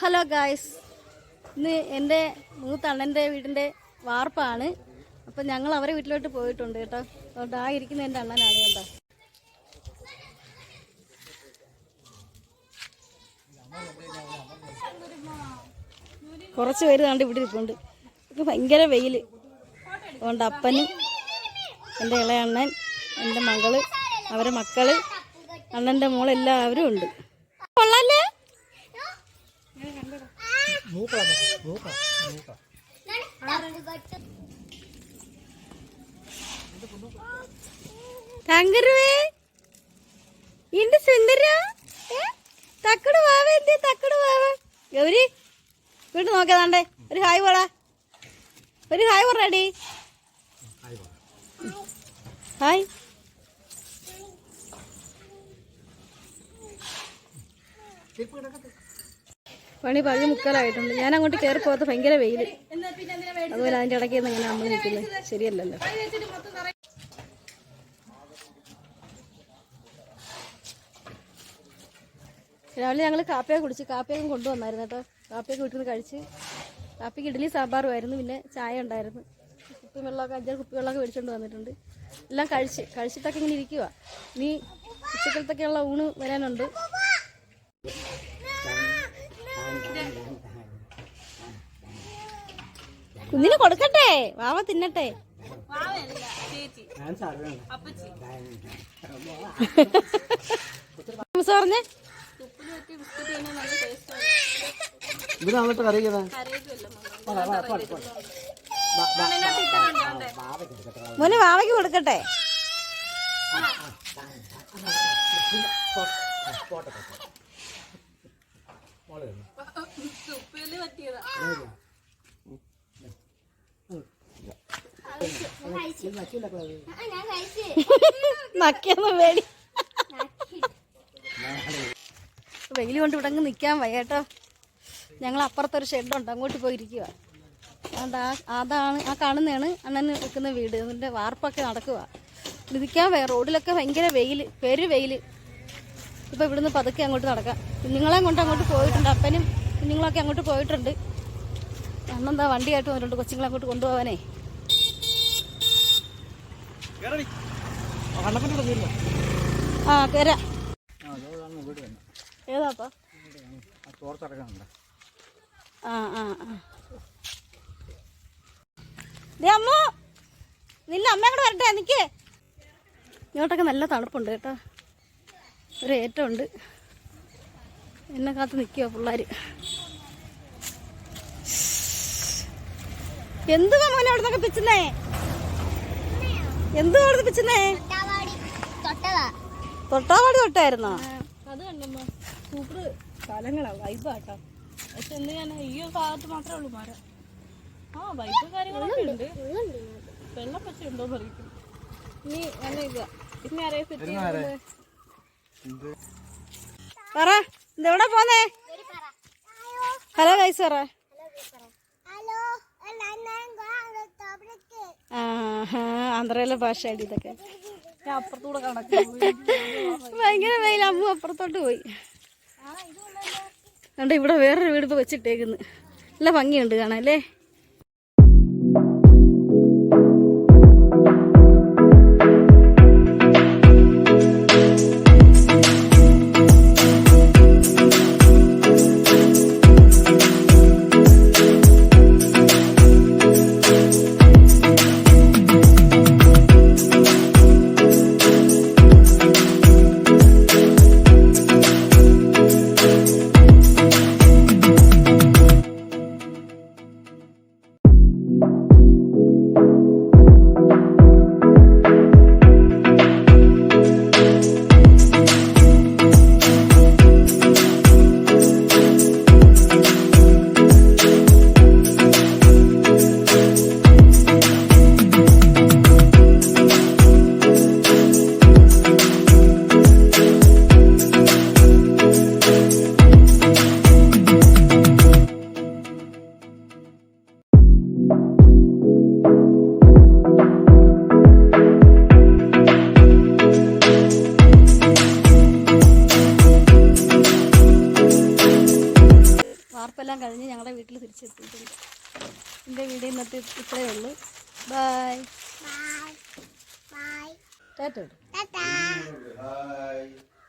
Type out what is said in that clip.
Hello guys. ഇന്ന് എന്റെ മൂത്ത അണ്ണന്റെ വീടിന്റെ വാർപ്പാണ്. അപ്പം ഞങ്ങൾ അവരെ വീട്ടിലോട്ട് പോയിട്ടുണ്ട് കേട്ടോ. അതുകൊണ്ട് ആ ഇരിക്കുന്ന എന്റെ അണ്ണനാണ് കേട്ടോ. കുറച്ച് പേര് കണ്ട് ഇവിടെ ഇരിപ്പുണ്ട്. ഇപ്പം ഭയങ്കര വെയിൽ അതുകൊണ്ട് അപ്പനും എന്റെ ഇളയണ്ണൻ എന്റെ മകൾ അവരെ മക്കൾ അണ്ണന്റെ മോളെല്ലാവരും ഉണ്ട്. കൊള്ളാല്ലേ? തങ്കരുവേ. ഇന്റെ സുന്ദര. തക്കട് വാവ എന്തേ തക്കട് വാവ. ഗൗരി വീട്ട് നോക്കിയതാണ്ടേ ഒരു ഹായ് പറ. ഒരു ഹായ് പറയടി. ഹായ്. പണി പകുതി മുക്കാലായിട്ടുണ്ട്. ഞാൻ അങ്ങോട്ട് കയറി പോകാത്ത ഭയങ്കര വെയിൽ അതുപോലെ അതിന്റെ ഇടയ്ക്ക് നിന്ന് ഇങ്ങനെ നമ്മൾ നിൽക്കുന്നത് ശരിയല്ലല്ലോ. രാവിലെ ഞങ്ങൾ കാപ്പിയൊക്കെ കുടിച്ച് കാപ്പിയൊക്കെ കൊണ്ടുവന്നായിരുന്നു കേട്ടോ. കാപ്പിയൊക്കെ വീട്ടിൽ നിന്ന് കഴിച്ച് കാപ്പിക്ക് ഇഡ്ഡലി സാമ്പാറുമായിരുന്നു പിന്നെ ചായ ഉണ്ടായിരുന്നു. കുപ്പി വെള്ളമൊക്കെ അഞ്ചാറ് കുപ്പി വെള്ളമൊക്കെ മേടിച്ചുകൊണ്ട് വന്നിട്ടുണ്ട്. എല്ലാം കഴിച്ച് കഴിച്ചിട്ടൊക്കെ ഇങ്ങനെ ഇരിക്കുക ഇനി ഉച്ചക്കലത്തൊക്കെയുള്ള ഊണ് വരാനുണ്ട്. കുഞ്ഞിന് കൊടുക്കട്ടെ. വാവ തിന്നട്ടെ. പറഞ്ഞേ. മോനെ വാവയ്ക്ക് കൊടുക്കട്ടെ. നക്കിയൊന്ന് പേടി വെയിൽ കൊണ്ട് ഇവിടെ നിൽക്കാൻ വയ്യ കേട്ടോ. ഞങ്ങൾ അപ്പുറത്തൊരു ഷെഡുണ്ട് അങ്ങോട്ട് പോയിരിക്കുക അതുകൊണ്ട് ആ അതാണ് ആ കാണുന്നതാണ് അണ്ണൻ നിൽക്കുന്ന വീട്. അതിന്റെ വാർപ്പൊക്കെ നടക്കുക നിൽക്കാൻ വയ്യ. റോഡിലൊക്കെ ഭയങ്കര വെയിൽ പെരു വെയിൽ. ഇപ്പോൾ ഇവിടുന്ന് പതുക്കെ അങ്ങോട്ട് നടക്കാം. കുഞ്ഞുങ്ങളെ കൊണ്ട് അങ്ങോട്ട് പോയിട്ടുണ്ട് അപ്പനും കുഞ്ഞുങ്ങളൊക്കെ അങ്ങോട്ട് പോയിട്ടുണ്ട്. അന്നെന്താ വണ്ടിയായിട്ട് വന്നിട്ടുണ്ട് കൊച്ചുങ്ങളെ അങ്ങോട്ട് കൊണ്ടുപോകാനേ ആ കയറാ ഏതാപ്പാ ആ ആ ആ അമ്മു. നില്ല അമ്മ അങ്ങോട്ട് വരട്ടെ നിക്ക്. ഇങ്ങോട്ടൊക്കെ നല്ല തണുപ്പുണ്ട് കേട്ടോ. ഒരു ഏറ്റമുണ്ട് എന്നെ കാത്ത് നിൽക്കുക പിള്ളേർ എന്തുവാ മോനെ അവിടെ നിന്നൊക്കെ പിച്ചുന്നേ? എന്തുവാ അവിടെ പിച്ചുന്നേ? തൊട്ടാവാടി തൊട്ടായിരുന്നോ? അത് കണ്ടമ്മ. സൂപ്പർ സ്ഥലങ്ങളാ വൈബാട്ടോ പക്ഷെ എന്ത് ഞാൻ ഈ ഒരു ഭാഗത്ത് മാത്രമേ ഉള്ളൂ മരം. ആ വൈബ് കാര്യങ്ങളൊക്കെ ഉണ്ട്. വെള്ളം പക്ഷെ ഉണ്ടോ പറയും ഇനി നല്ല ഇതാ. പിന്നെ ആരെയും സെറ്റ് ചെയ്യുന്നത് പറ ഇതെവിടെ പോന്നേ? ഹലോ കൈസ് പറ. ആന്ധ്രയിലെ ഭാഷയാണ് ഇതൊക്കെ. അപ്പുറത്തൂടെ ഭയങ്കര വെയിൽ അമ്മ അപ്പുറത്തോട്ട് പോയി. കണ്ട ഇവിടെ വേറൊരു വീട് വെച്ചിട്ടേക്കുന്നു. നല്ല ഭംഗിയുണ്ട് കാണാൻ അല്ലേ? തിരിച്ചെത്തിയിട്ടുണ്ട് എന്റെ വീട് ഇന്നത്തെ ഇത്രയേ ഉള്ളൂ. ബായ്. Tata Ta-ta.